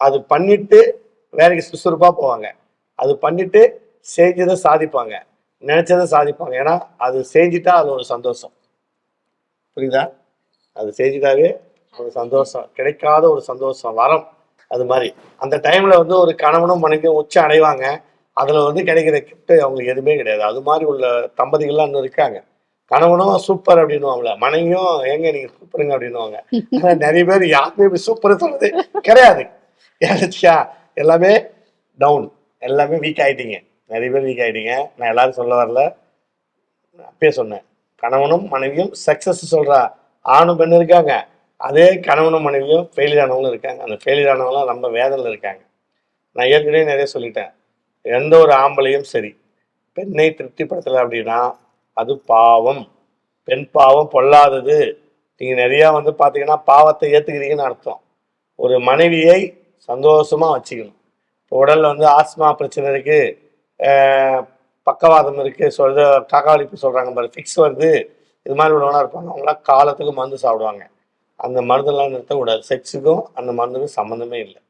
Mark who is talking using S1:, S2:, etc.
S1: அது பண்ணிட்டு வேலைக்கு சுறுசுறுப்பாக போவாங்க. அது பண்ணிட்டு செஞ்சதை சாதிப்பாங்க. நினைச்சதை சாதிப்பாங்க. ஏன்னா அது செஞ்சுட்டா அது ஒரு சந்தோஷம். புரியுதா? அது செஞ்சுட்டாவே ஒரு சந்தோஷம். கிடைக்காத ஒரு சந்தோஷம். வரம். அது மாதிரி. அந்த டைம்ல வந்து ஒரு கணவனும் மனைவியும் உச்ச அடைவாங்க. அதுல வந்து கிடைக்கிற கிஃப்ட் அவங்களுக்கு எதுவுமே கிடையாது. அது மாதிரி உள்ள தம்பதிகள்லாம் இன்னும் இருக்காங்க. கணவனும் சூப்பர் அப்படின்னுவாங்கள மனைவியும் ஏங்க நீங்க சூப்பருங்க அப்படின்னுவாங்க. நிறைய பேர் யாருமே சூப்பர் சொல்றது கிடையாது. ஏதாச்சியா எல்லாமே டவுன் எல்லாமே வீக் ஆகிட்டீங்க நிறைய பேர் வீக் ஆகிட்டீங்க நான் எல்லாரும் சொல்ல வரல. அப்பயே சொன்னேன். கணவனும் மனைவியும் சக்ஸஸ் சொல்கிறா ஆணும் பெண் இருக்காங்க. அதே கணவனும் மனைவியும் ஃபெயிலியர் ஆனவங்களும் இருக்காங்க. அந்த ஃபெயிலியர் ஆனவங்களாம் ரொம்ப வேதனையில் இருக்காங்க. நான் ஏற்கனவே நிறைய சொல்லிட்டேன். எந்த ஒரு ஆம்பளையும் சரி. பெண்ணை திருப்திப்படுத்தலை அப்படின்னா அது பாவம். பெண் பாவம் பொல்லாதது. நீங்கள் நிறையா வந்து பார்த்தீங்கன்னா பாவத்தை ஏற்றுக்கிறீங்கன்னு அர்த்தம். ஒரு மனைவியை சந்தோஷமாக வச்சுக்கணும். இப்போ உடலில் வந்து ஆஸ்மா பிரச்சனை இருக்குது பக்கவாதம் இருக்குது சொல்கிறது காக்காவளிப்பு சொல்கிறாங்க பாரு ஃபிக்ஸ் வருது இது மாதிரி உள்ளவனா இருப்பாங்க. அவங்களாம் காலத்துக்கு மருந்து சாப்பிடுவாங்க. அந்த மருந்தெல்லாம் நிறுத்தக்கூடாது. செக்ஸுக்கும் அந்த மருந்துக்கும் சம்மந்தமே இல்லை.